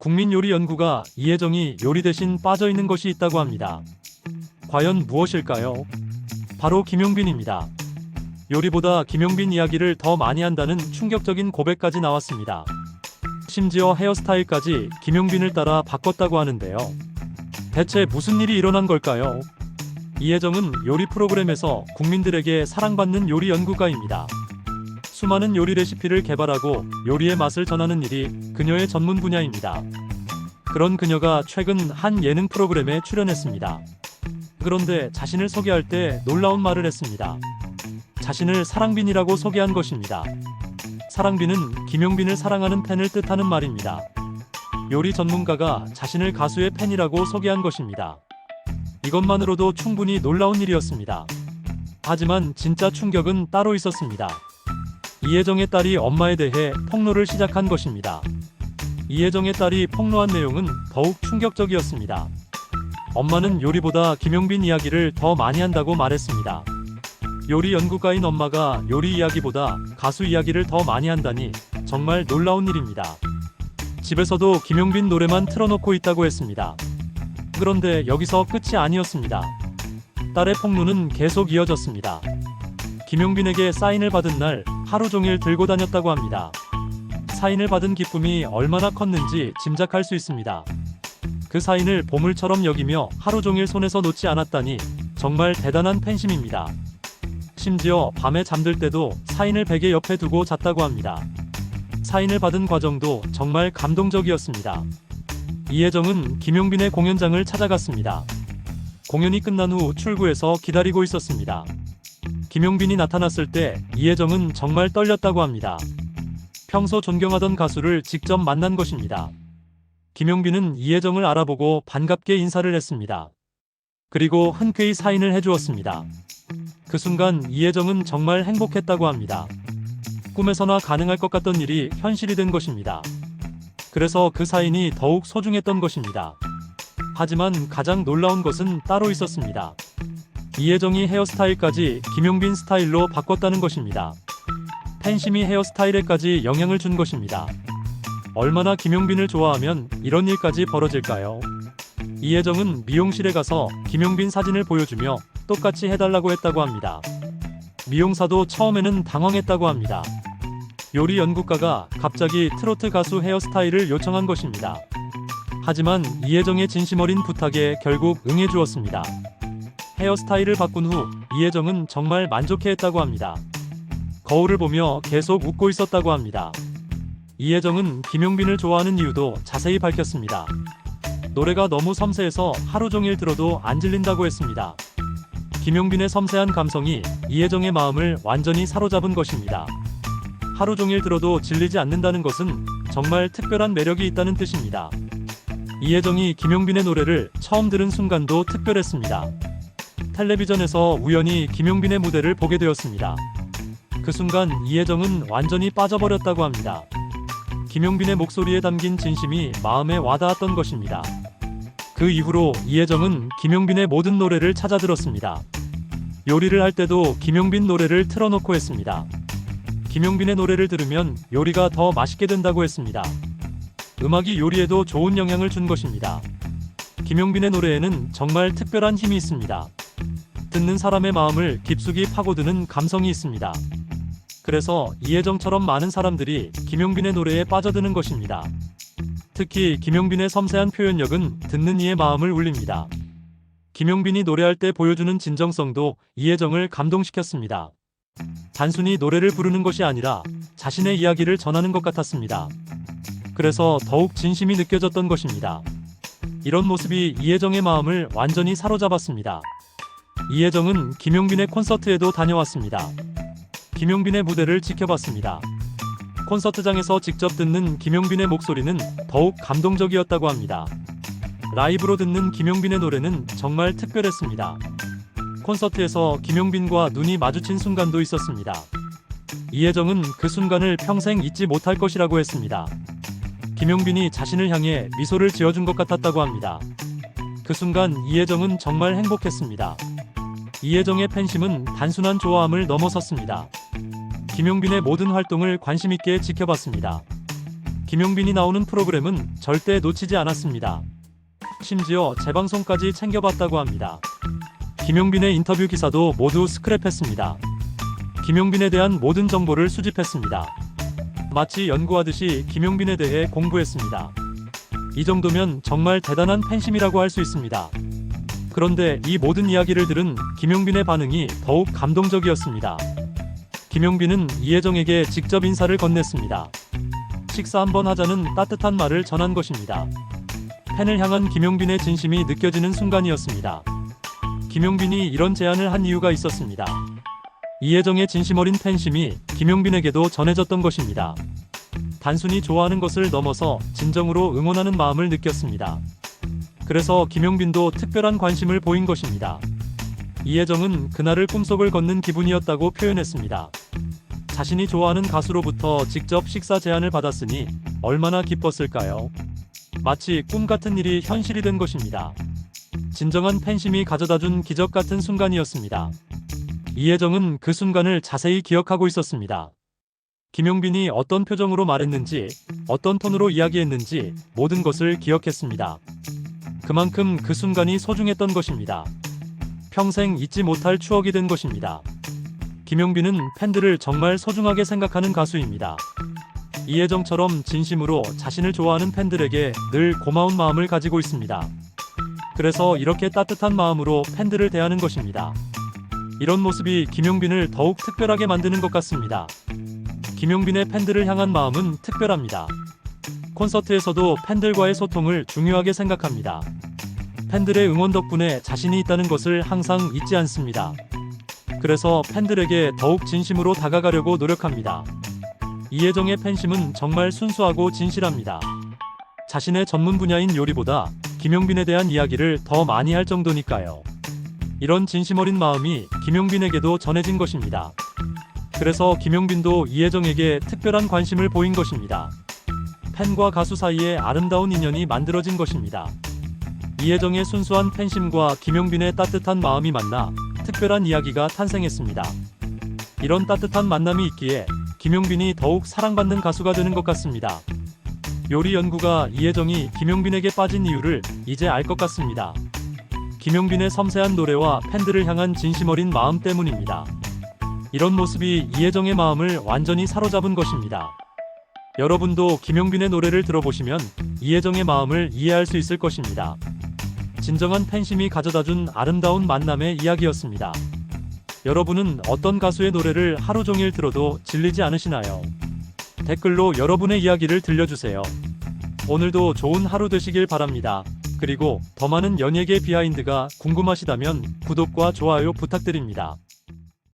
국민요리연구가 이혜정이 요리 대신 빠져있는 것이 있다고 합니다. 과연 무엇일까요? 바로 김용빈입니다. 요리보다 김용빈 이야기를 더 많이 한다는 충격적인 고백까지 나왔습니다. 심지어 헤어스타일까지 김용빈을 따라 바꿨다고 하는데요. 대체 무슨 일이 일어난 걸까요? 이혜정은 요리 프로그램에서 국민들에게 사랑받는 요리 연구가입니다. 수많은 요리 레시피를 개발하고 요리의 맛을 전하는 일이 그녀의 전문 분야입니다. 그런 그녀가 최근 한 예능 프로그램에 출연했습니다. 그런데 자신을 소개할 때 놀라운 말을 했습니다. 자신을 사랑빈이라고 소개한 것입니다. 사랑빈은 김용빈을 사랑하는 팬을 뜻하는 말입니다. 요리 전문가가 자신을 가수의 팬이라고 소개한 것입니다. 이것만으로도 충분히 놀라운 일이었습니다. 하지만 진짜 충격은 따로 있었습니다. 이혜정의 딸이 엄마에 대해 폭로를 시작한 것입니다. 이혜정의 딸이 폭로한 내용은 더욱 충격적이었습니다. 엄마는 요리보다 김용빈 이야기를 더 많이 한다고 말했습니다. 요리 연구가인 엄마가 요리 이야기보다 가수 이야기를 더 많이 한다니 정말 놀라운 일입니다. 집에서도 김용빈 노래만 틀어놓고 있다고 했습니다. 그런데 여기서 끝이 아니었습니다. 딸의 폭로는 계속 이어졌습니다. 김용빈에게 사인을 받은 날 하루 종일 들고 다녔다고 합니다. 사인을 받은 기쁨이 얼마나 컸는지 짐작할 수 있습니다. 그 사인을 보물처럼 여기며 하루 종일 손에서 놓지 않았다니 정말 대단한 팬심입니다. 심지어 밤에 잠들 때도 사인을 베개 옆에 두고 잤다고 합니다. 사인을 받은 과정도 정말 감동적이었습니다. 이혜정은 김용빈의 공연장을 찾아갔습니다. 공연이 끝난 후 출구에서 기다리고 있었습니다. 김용빈이 나타났을 때 이혜정은 정말 떨렸다고 합니다. 평소 존경하던 가수를 직접 만난 것입니다. 김용빈은 이혜정을 알아보고 반갑게 인사를 했습니다. 그리고 흔쾌히 사인을 해주었습니다. 그 순간 이혜정은 정말 행복했다고 합니다. 꿈에서나 가능할 것 같던 일이 현실이 된 것입니다. 그래서 그 사인이 더욱 소중했던 것입니다. 하지만 가장 놀라운 것은 따로 있었습니다. 이혜정이 헤어스타일까지 김용빈 스타일로 바꿨다는 것입니다. 팬심이 헤어스타일에까지 영향을 준 것입니다. 얼마나 김용빈을 좋아하면 이런 일까지 벌어질까요? 이혜정은 미용실에 가서 김용빈 사진을 보여주며 똑같이 해달라고 했다고 합니다. 미용사도 처음에는 당황했다고 합니다. 요리 연구가가 갑자기 트로트 가수 헤어스타일을 요청한 것입니다. 하지만 이혜정의 진심 어린 부탁에 결국 응해주었습니다. 헤어스타일을 바꾼 후 이혜정은 정말 만족해했다고 합니다. 거울을 보며 계속 웃고 있었다고 합니다. 이혜정은 김용빈을 좋아하는 이유도 자세히 밝혔습니다. 노래가 너무 섬세해서 하루 종일 들어도 안 질린다고 했습니다. 김용빈의 섬세한 감성이 이혜정의 마음을 완전히 사로잡은 것입니다. 하루 종일 들어도 질리지 않는다는 것은 정말 특별한 매력이 있다는 뜻입니다. 이혜정이 김용빈의 노래를 처음 들은 순간도 특별했습니다. 텔레비전에서 우연히 김용빈의 무대를 보게 되었습니다. 그 순간 이혜정은 완전히 빠져버렸다고 합니다. 김용빈의 목소리에 담긴 진심이 마음에 와닿았던 것입니다. 그 이후로 이혜정은 김용빈의 모든 노래를 찾아 들었습니다. 요리를 할 때도 김용빈 노래를 틀어놓고 했습니다. 김용빈의 노래를 들으면 요리가 더 맛있게 된다고 했습니다. 음악이 요리에도 좋은 영향을 준 것입니다. 김용빈의 노래에는 정말 특별한 힘이 있습니다. 듣는 사람의 마음을 깊숙이 파고드는 감성이 있습니다. 그래서 이혜정처럼 많은 사람들이 김용빈의 노래에 빠져드는 것입니다. 특히 김용빈의 섬세한 표현력은 듣는 이의 마음을 울립니다. 김용빈이 노래할 때 보여주는 진정성도 이혜정을 감동시켰습니다. 단순히 노래를 부르는 것이 아니라 자신의 이야기를 전하는 것 같았습니다. 그래서 더욱 진심이 느껴졌던 것입니다. 이런 모습이 이혜정의 마음을 완전히 사로잡았습니다. 이혜정은 김용빈의 콘서트에도 다녀왔습니다. 김용빈의 무대를 지켜봤습니다. 콘서트장에서 직접 듣는 김용빈의 목소리는 더욱 감동적이었다고 합니다. 라이브로 듣는 김용빈의 노래는 정말 특별했습니다. 콘서트에서 김용빈과 눈이 마주친 순간도 있었습니다. 이혜정은 그 순간을 평생 잊지 못할 것이라고 했습니다. 김용빈이 자신을 향해 미소를 지어준 것 같았다고 합니다. 그 순간 이혜정은 정말 행복했습니다. 이혜정의 팬심은 단순한 좋아함을 넘어섰습니다. 김용빈의 모든 활동을 관심있게 지켜봤습니다. 김용빈이 나오는 프로그램은 절대 놓치지 않았습니다. 심지어 재방송까지 챙겨봤다고 합니다. 김용빈의 인터뷰 기사도 모두 스크랩했습니다. 김용빈에 대한 모든 정보를 수집했습니다. 마치 연구하듯이 김용빈에 대해 공부했습니다. 이 정도면 정말 대단한 팬심이라고 할 수 있습니다. 그런데 이 모든 이야기를 들은 김용빈의 반응이 더욱 감동적이었습니다. 김용빈은 이혜정에게 직접 인사를 건넸습니다. 식사 한번 하자는 따뜻한 말을 전한 것입니다. 팬을 향한 김용빈의 진심이 느껴지는 순간이었습니다. 김용빈이 이런 제안을 한 이유가 있었습니다. 이혜정의 진심 어린 팬심이 김용빈에게도 전해졌던 것입니다. 단순히 좋아하는 것을 넘어서 진정으로 응원하는 마음을 느꼈습니다. 그래서 김용빈도 특별한 관심을 보인 것입니다. 이혜정은 그날을 꿈속을 걷는 기분이었다고 표현했습니다. 자신이 좋아하는 가수로부터 직접 식사 제안을 받았으니 얼마나 기뻤을까요? 마치 꿈 같은 일이 현실이 된 것입니다. 진정한 팬심이 가져다 준 기적 같은 순간이었습니다. 이혜정은 그 순간을 자세히 기억하고 있었습니다. 김용빈이 어떤 표정으로 말했는지, 어떤 톤으로 이야기했는지 모든 것을 기억했습니다. 그만큼 그 순간이 소중했던 것입니다. 평생 잊지 못할 추억이 된 것입니다. 김용빈은 팬들을 정말 소중하게 생각하는 가수입니다. 이혜정처럼 진심으로 자신을 좋아하는 팬들에게 늘 고마운 마음을 가지고 있습니다. 그래서 이렇게 따뜻한 마음으로 팬들을 대하는 것입니다. 이런 모습이 김용빈을 더욱 특별하게 만드는 것 같습니다. 김용빈의 팬들을 향한 마음은 특별합니다. 콘서트에서도 팬들과의 소통을 중요하게 생각합니다. 팬들의 응원 덕분에 자신이 있다는 것을 항상 잊지 않습니다. 그래서 팬들에게 더욱 진심으로 다가가려고 노력합니다. 이혜정의 팬심은 정말 순수하고 진실합니다. 자신의 전문 분야인 요리보다 김용빈에 대한 이야기를 더 많이 할 정도니까요. 이런 진심 어린 마음이 김용빈에게도 전해진 것입니다. 그래서 김용빈도 이혜정에게 특별한 관심을 보인 것입니다. 팬과 가수 사이에 아름다운 인연이 만들어진 것입니다. 이혜정의 순수한 팬심과 김용빈의 따뜻한 마음이 만나 특별한 이야기가 탄생했습니다. 이런 따뜻한 만남이 있기에 김용빈이 더욱 사랑받는 가수가 되는 것 같습니다. 요리 연구가 이혜정이 김용빈에게 빠진 이유를 이제 알 것 같습니다. 김용빈의 섬세한 노래와 팬들을 향한 진심 어린 마음 때문입니다. 이런 모습이 이혜정의 마음을 완전히 사로잡은 것입니다. 여러분도 김용빈의 노래를 들어보시면 이혜정의 마음을 이해할 수 있을 것입니다. 진정한 팬심이 가져다준 아름다운 만남의 이야기였습니다. 여러분은 어떤 가수의 노래를 하루 종일 들어도 질리지 않으시나요? 댓글로 여러분의 이야기를 들려주세요. 오늘도 좋은 하루 되시길 바랍니다. 그리고 더 많은 연예계 비하인드가 궁금하시다면 구독과 좋아요 부탁드립니다.